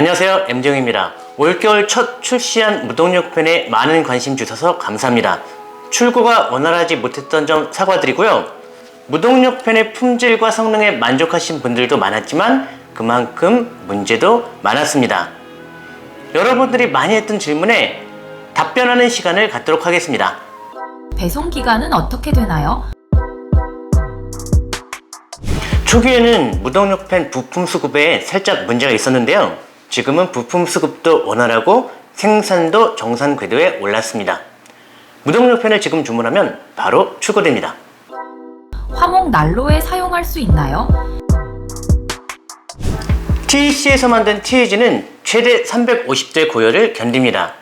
안녕하세요. M정입니다. 올겨울 첫 출시한 무동력 펜에 많은 관심 주셔서 감사합니다. 출고가 원활하지 못했던 점 사과드리고요. 무동력 펜의 품질과 성능에 만족하신 분들도 많았지만 그만큼 문제도 많았습니다. 여러분들이 많이 했던 질문에 답변하는 시간을 갖도록 하겠습니다. 배송 기간은 어떻게 되나요? 초기에는 무동력 펜 부품 수급에 살짝 문제가 있었는데요. 지금은 부품 수급도 원활하고 생산도 정상 궤도에 올랐습니다. 무동력 펜을 지금 주문하면 바로 출고됩니다. 화목 난로에 사용할 수 있나요? TEC에서 만든 TEG는 최대 350도 고열을 견딥니다.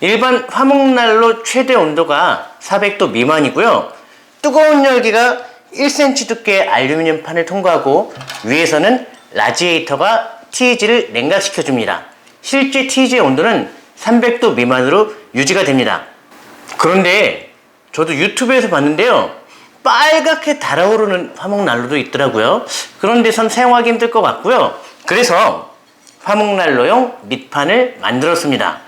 일반 화목난로 최대 온도가 400도 미만이고요. 뜨거운 열기가 1cm 두께의 알루미늄 판을 통과하고 위에서는 라지에이터가 TEG를 냉각시켜 줍니다. 실제 TEG의 온도는 300도 미만으로 유지가 됩니다. 그런데 저도 유튜브에서 봤는데요. 빨갛게 달아오르는 화목난로도 있더라고요. 그런 데선 사용하기 힘들 것 같고요. 그래서 화목난로용 밑판을 만들었습니다.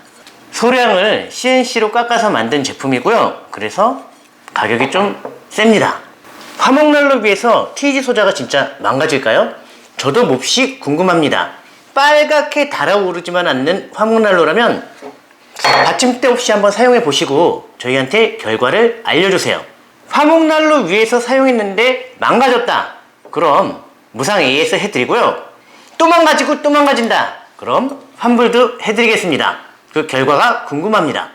소량을 CNC로 깎아서 만든 제품이고요. 그래서 가격이 좀 셉니다. 화목난로 비해서 TG 소자가 진짜 망가질까요? 저도 몹시 궁금합니다. 빨갛게 달아오르지만 않는 화목난로라면 받침대 없이 한번 사용해 보시고 저희한테 결과를 알려주세요. 화목난로 위에서 사용했는데 망가졌다. 그럼 무상 AS 해드리고요. 또 망가지고 또 망가진다. 그럼 환불도 해드리겠습니다. 그 결과가 궁금합니다.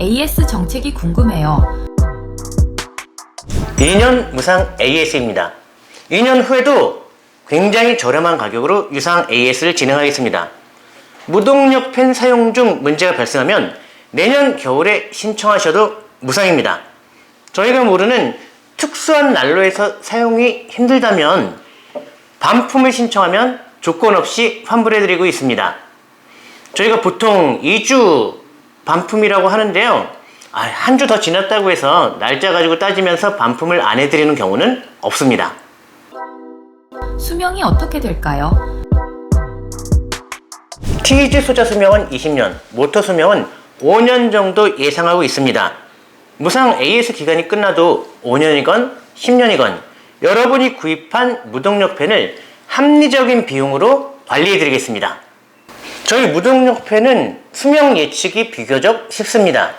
AS 정책이 궁금해요. 2년 무상 AS입니다. 2년 후에도 굉장히 저렴한 가격으로 유상 AS를 진행하겠습니다. 무동력 펜 사용 중 문제가 발생하면 내년 겨울에 신청하셔도 무상입니다. 저희가 모르는 특수한 난로에서 사용이 힘들다면 반품을 신청하면 조건 없이 환불해드리고 있습니다. 저희가 보통 2주 반품이라고 하는데요. 아, 한 주 더 지났다고 해서 날짜 가지고 따지면서 반품을 안 해드리는 경우는 없습니다. 수명이 어떻게 될까요? TEG 소자 수명은 20년, 모터 수명은 5년 정도 예상하고 있습니다. 무상 AS 기간이 끝나도 5년이건 10년이건 여러분이 구입한 무동력 펜을 합리적인 비용으로 관리해 드리겠습니다. 저희 무동력 펜은 수명 예측이 비교적 쉽습니다.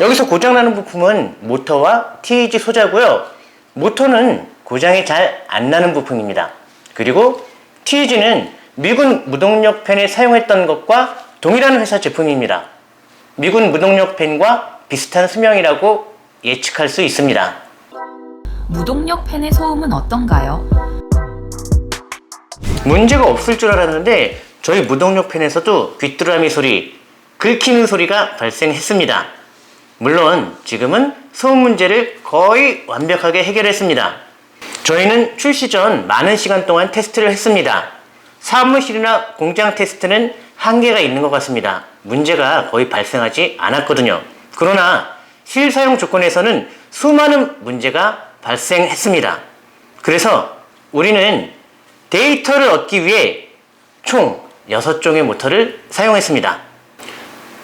여기서 고장나는 부품은 모터와 TEG 소자고요. 모터는 고장이 잘 안 나는 부품입니다. 그리고 TEG는 미군 무동력 펜에 사용했던 것과 동일한 회사 제품입니다. 미군 무동력 펜과 비슷한 수명이라고 예측할 수 있습니다. 무동력 팬의 소음은 어떤가요? 문제가 없을 줄 알았는데 저희 무동력 펜에서도 귀뚜라미 소리, 긁히는 소리가 발생했습니다. 물론 지금은 소음 문제를 거의 완벽하게 해결했습니다. 저희는 출시 전 많은 시간 동안 테스트를 했습니다. 사무실이나 공장 테스트는 한계가 있는 것 같습니다. 문제가 거의 발생하지 않았거든요. 그러나 실사용 조건에서는 수많은 문제가 발생했습니다. 그래서 우리는 데이터를 얻기 위해 총 6종의 모터를 사용했습니다.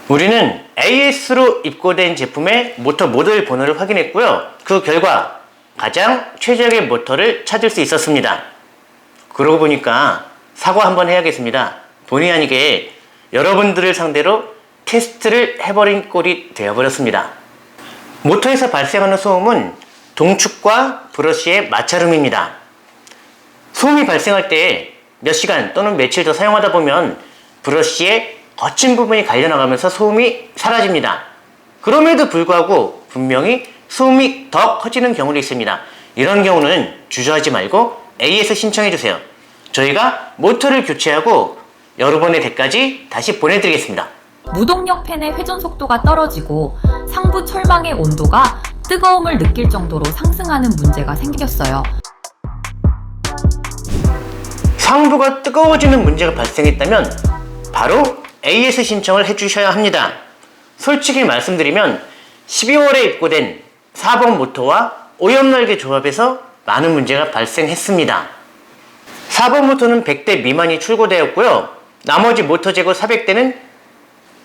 우리는 AS로 입고된 제품의 모터 모델 번호를 확인했고요. 그 결과 가장 최적의 모터를 찾을 수 있었습니다. 그러고 보니까 사과 한번 해야겠습니다. 본의 아니게 여러분들을 상대로 테스트를 해버린 꼴이 되어버렸습니다. 모터에서 발생하는 소음은 동축과 브러쉬의 마찰음입니다. 소음이 발생할 때 몇 시간 또는 며칠 더 사용하다 보면 브러쉬의 거친 부분이 갈려나가면서 소음이 사라집니다. 그럼에도 불구하고 분명히 소음이 더 커지는 경우도 있습니다. 이런 경우는 주저하지 말고 AS 신청해 주세요. 저희가 모터를 교체하고 여러분의 댁까지 다시 보내드리겠습니다. 무동력 팬의 회전 속도가 떨어지고 상부 철망의 온도가 뜨거움을 느낄 정도로 상승하는 문제가 생겼어요. 상부가 뜨거워지는 문제가 발생했다면 바로 AS 신청을 해주셔야 합니다. 솔직히 말씀드리면 12월에 입고된 4번 모터와 오염날개 조합에서 많은 문제가 발생했습니다. 4번 모터는 100대 미만이 출고되었고요. 나머지 모터 제거 400대는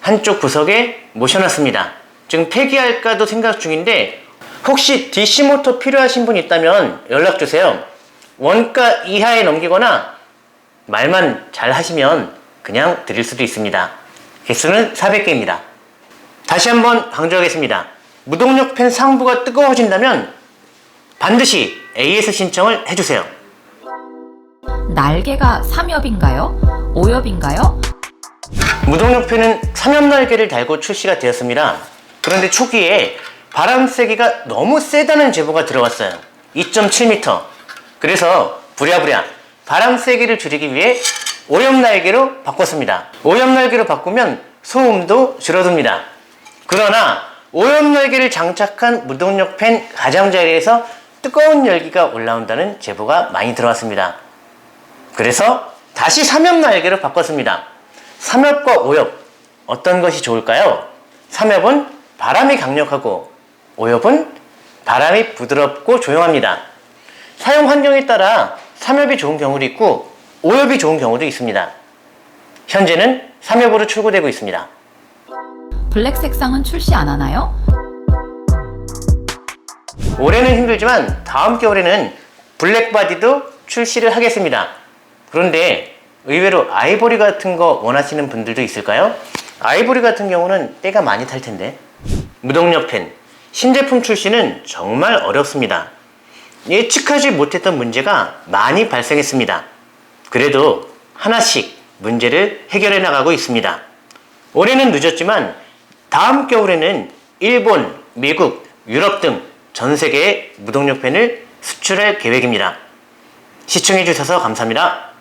한쪽 구석에 모셔놨습니다. 지금 폐기할까도 생각 중인데 혹시 DC 모터 필요하신 분 있다면 연락 주세요. 원가 이하에 넘기거나 말만 잘 하시면 그냥 드릴 수도 있습니다. 개수는 400개입니다. 다시 한번 강조하겠습니다. 무동력 팬 상부가 뜨거워진다면 반드시 AS 신청을 해주세요. 날개가 3엽인가요? 5엽인가요? 무동력 팬은 3엽 날개를 달고 출시가 되었습니다. 그런데 초기에 바람 세기가 너무 세다는 제보가 들어왔어요. 2.7m. 그래서 부랴부랴 바람 세기를 줄이기 위해 5엽 날개로 바꿨습니다. 5엽 날개로 바꾸면 소음도 줄어듭니다. 그러나 5엽 날개를 장착한 무동력 팬 가장자리에서 뜨거운 열기가 올라온다는 제보가 많이 들어왔습니다. 그래서 다시 3엽 날개로 바꿨습니다. 3엽과 5엽 어떤 것이 좋을까요? 3엽은 바람이 강력하고 5엽은 바람이 부드럽고 조용합니다. 사용 환경에 따라 3엽이 좋은 경우도 있고 5엽이 좋은 경우도 있습니다. 현재는 3엽으로 출고되고 있습니다. 블랙 색상은 출시 안 하나요? 올해는 힘들지만 다음 겨울에는 블랙 바디도 출시를 하겠습니다. 그런데 의외로 아이보리 같은 거 원하시는 분들도 있을까요? 아이보리 같은 경우는 때가 많이 탈 텐데. 무동력 펜, 신제품 출시는 정말 어렵습니다. 예측하지 못했던 문제가 많이 발생했습니다. 그래도 하나씩 문제를 해결해 나가고 있습니다. 올해는 늦었지만 다음 겨울에는 일본, 미국, 유럽 등 전 세계에 무동력 펜을 수출할 계획입니다. 시청해 주셔서 감사합니다.